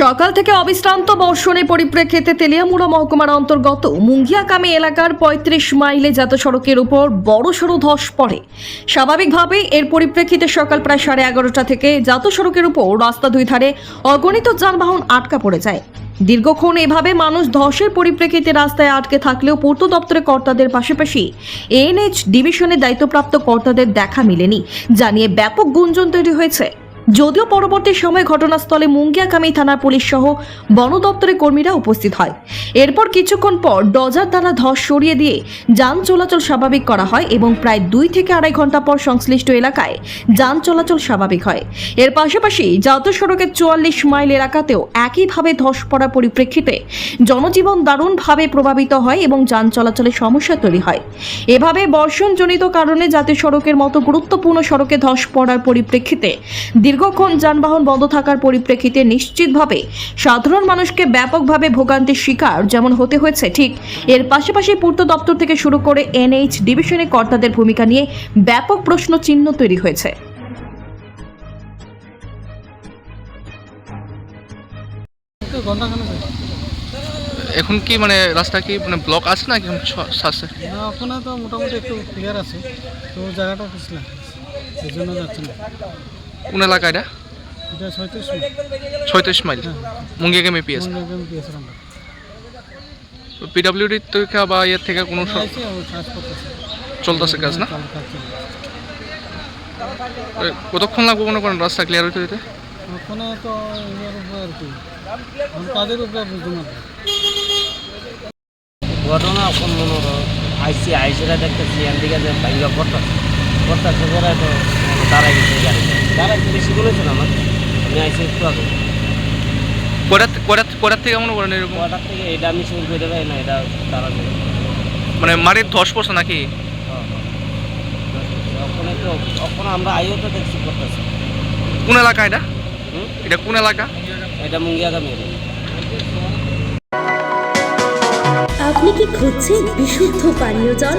সকাল থেকে অবিশ্রান্ত বর্ষণের পরিপ্রেক্ষিতে তেলিয়ামুড়া মহকুমার অন্তর্গত মুঙ্গিয়াকামী এলাকার পঁয়ত্রিশ মাইলে জাতীয় সড়কের উপর বড়সড় ধস পড়ে। স্বাভাবিকভাবে এর পরিপ্রেক্ষিতে সকাল প্রায় সাড়ে এগারোটা থেকে জাতীয় সড়কের উপর রাস্তা দুই ধারে অগণিত যানবাহন আটকা পড়ে যায়। দীর্ঘক্ষণ এভাবে মানুষ ধসের পরিপ্রেক্ষিতে রাস্তায় আটকে থাকলেও পূর্ত দপ্তরের কর্তাদের পাশাপাশি এনএইচ ডিভিশনের দায়িত্বপ্রাপ্ত কর্তাদের দেখা মেলেনি, জানিয়ে ব্যাপক গুঞ্জন তৈরি হয়েছে। যদিও পরবর্তী সময় ঘটনাস্থলে মুঙ্গিয়াকামী থানার পুলিশ সহ বন দপ্তরের কর্মীরা উপস্থিত হয়। এরপর কিছুক্ষণ পর ডজার দ্বারা ধস সরিয়ে দিয়ে যান চলাচল স্বাভাবিক করা হয় এবং প্রায় দুই থেকে আড়াই ঘণ্টা পর সংশ্লিষ্ট এলাকায় যান চলাচল স্বাভাবিক হয়। এর পাশাপাশি জাতীয় সড়কের চুয়াল্লিশ মাইল এলাকাতেও একইভাবে ধস পড়ার পরিপ্রেক্ষিতে জনজীবন দারুণভাবে প্রভাবিত হয় এবং যান চলাচলের সমস্যা তৈরি হয়। এভাবে বর্ষণজনিত কারণে জাতীয় সড়কের মতো গুরুত্বপূর্ণ সড়কে ধস পড়ার পরিপ্রেক্ষিতে দীর্ঘক্ষণ যানবাহন বন্ধ থাকার পরিপ্রেক্ষিতে নিশ্চিতভাবে সাধারণ মানুষকে ব্যাপকভাবে ভোগান্তির শিকার যেমন হতে হয়েছে ঠিক এর পাশাপাশি পূর্ত দপ্তর থেকে শুরু করে এনএইচ ডিভিশনের কর্তাদের ভূমিকা নিয়ে ব্যাপক প্রশ্ন চিহ্ন তৈরি হয়েছে। এখন কি মানে রাস্তা কি মানে ব্লক আছে না কেমন আছে না ওখানে তো মোটামুটি একটু ক্লিয়ার আছে। তো জায়গাটা পিছলা এই জন্য যাচ্ছে না। কোন এলাকা এটা? ছয়ত্রিশ মাইল। মুঙ্গিয়া কেমে পিএস পিডাব্লিউডি থেকে বা ইয়ের থেকে কোনো চলতেছে কাজ না? কতক্ষণ লাগবে মনে করেন রাস্তা ক্লিয়ার হতে দিতে? ওখানে তো ইয়ের উপরে আর কি। আমি কাজের উপরে বুঝতে না। ঘটনা কোন মনে হলো আইসি আইসিরা দেখতেছি এদিকে যে ভাইয়া করতেছে করতেছে করে তো দাঁড়াই গেছে গাড়ি বলেছেন আমার। আমি আইসি একটু আগে। থেকে মনে করেন এরকম? কটার থেকে? এটা আমি শুরু করে দেবে না এটা তারা মানে মাটির ধস পড়ছে নাকি? ওখানে তো ওখানে আমরা আইও তো দেখছি করতেছে। কোন এলাকা এটা? হুম? এটা কোন এলাকা? এটা মুঙ্গিয়াগামী আপনি কি খুঁজছেন বিশুদ্ধ পানীয় জল?